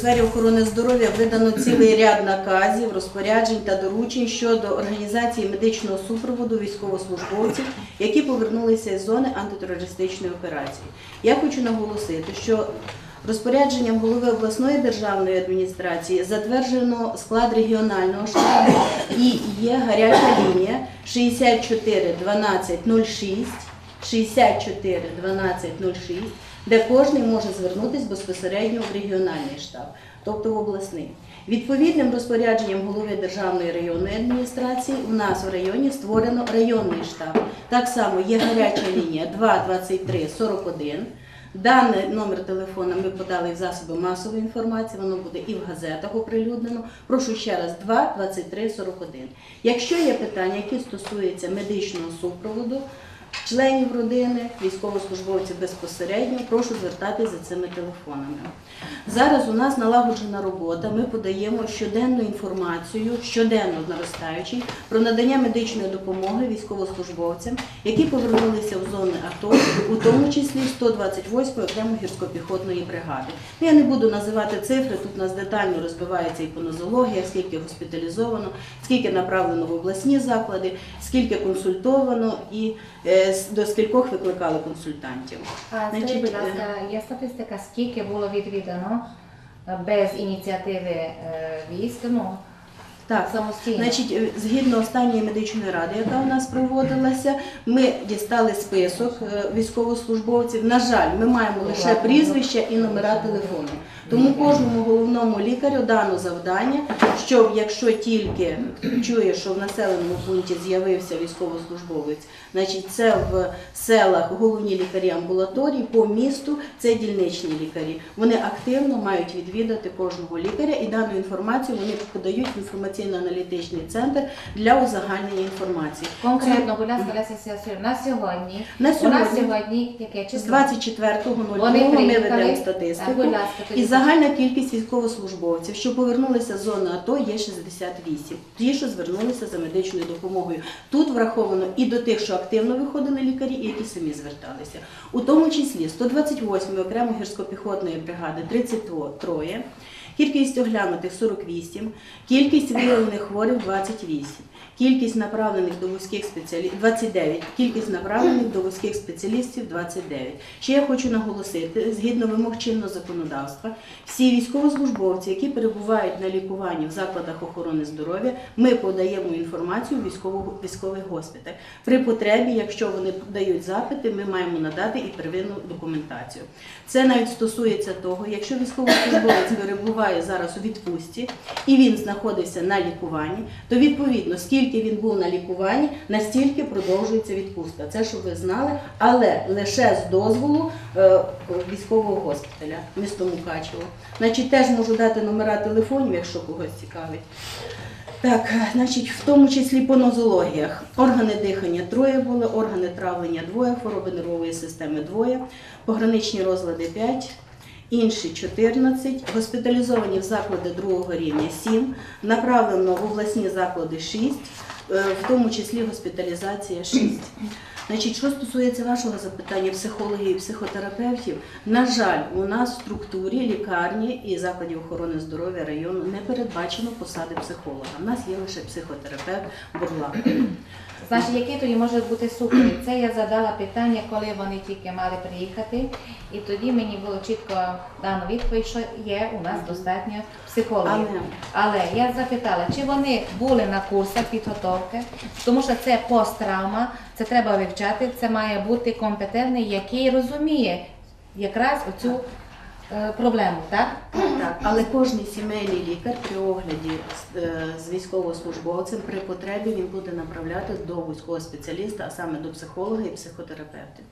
сфері охорони здоров'я видано цілий ряд наказів, розпоряджень та доручень щодо організації медичного супроводу військовослужбовців, які повернулися із зони антитерористичної операції. Я хочу наголосити, що Розпорядженням голови обласної державної адміністрації затверджено склад регіонального штабу і є гаряча лінія 64 12 06 64 12 06, де кожен може звернутися безпосередньо в регіональний штаб, тобто в обласний. Відповідним розпорядженням голови Державної районної адміністрації у нас в районі створено районний штаб. Так само є гаряча лінія 2 23 41. Даний номер телефона ми подали в засоби масової інформації, воно буде і в газетах оприлюднено. Прошу ще раз 2 23 41. Якщо є питання, які стосуються медичного супроводу, членів родини, військовослужбовців безпосередньо, прошу звертатись за цими телефонами. Зараз у нас налагоджена робота. Ми подаємо щоденну інформацію, щоденно наростаючи, про надання медичної допомоги військовослужбовцям, які повернулися в зони АТО, у тому числі 128 ї окремо гірсько-піхотної бригади. Ну, Я не буду називати цифри, тут у нас детально розбивається і по нозологіях, скільки госпіталізовано, скільки направлено в обласні заклади, скільки консультовано і е, до скількох викликали консультантів. А скажіть, будь ласка, є статистика, скільки було відвідано е, без ініціативи е, військ, ну, Так, самостійно? Значить, е, згідно останньої медичної ради, яка у нас проводилася, ми дістали список е, військовослужбовців. На жаль, ми маємо лише прізвища і номера телефону. Тому кожному головному лікарю дано завдання, що якщо тільки чує, що в населеному пункті з'явився військовослужбовець, значить це в селах головні лікарі амбулаторій, по місту це дільничні лікарі. Вони активно мають відвідати кожного лікаря і дану інформацію вони подають в інформаційно-аналітичний центр для узагальнення інформації. Конкретно, будь ласка, на сьогодні, На у нас сьогодні сьогодні яке з число? 24.02 Вони ми ведемо статистику. І загальна кількість військовослужбовців, що повернулися з зони АТО, є 68. Ті, що звернулися за медичною допомогою. Тут враховано і до тих, що активно виходили лікарі, і які самі зверталися. У тому числі 128 окремо гірсько-піхотної бригади 33, кількість оглянутих 48, кількість виявлених хворих 28. Кількість направлених до вузьких спеціалістів 29, кількість направлених до вузьких спеціалістів 29. Ще я хочу наголосити, згідно вимог чинного законодавства, всі військовослужбовці, які перебувають на лікуванні в закладах охорони здоров'я, ми подаємо інформацію в військовий госпіталь. При потребі, якщо вони дають запити, ми маємо надати і первинну документацію. Це навіть стосується того, якщо військовослужбовець перебуває зараз у відпустці і він знаходився на лікуванні, то відповідно, скільки він був на лікуванні, настільки продовжується відпустка. Це щоб ви знали, але лише з дозволу е, військового госпіталя місто Мукачево. Значить, теж можу дати номера телефонів, якщо когось цікавить. Так, е, значить, в тому числі по нозологіях. Органи дихання троє були, органи травлення двоє, хвороби нервової системи двоє, пограничні розлади 5, інші 14, госпіталізовані в заклади другого рівня 7, направлено в обласні заклади 6, е, в тому числі госпіталізація 6. Значить, що стосується вашого запитання психологів і психотерапевтів, на жаль, у нас в структурі лікарні і закладів охорони здоров'я району не передбачено посади психолога. У нас є лише психотерапевт бурлак. Значить, який тоді може бути супровід? Це я задала питання, коли вони тільки мали приїхати, і тоді мені було чітко дано відповідь, що є у нас достатньо психологів. Але Але я запитала, чи вони були на курсах підготовки, тому що це посттравма, це треба вивчати, це має бути компетентний, який розуміє якраз оцю е, проблему, так? Так, але кожний сімейний лікар при огляді з, е, військовослужбовцем при потребі він буде направляти до вузького спеціаліста, а саме до психолога і психотерапевтів.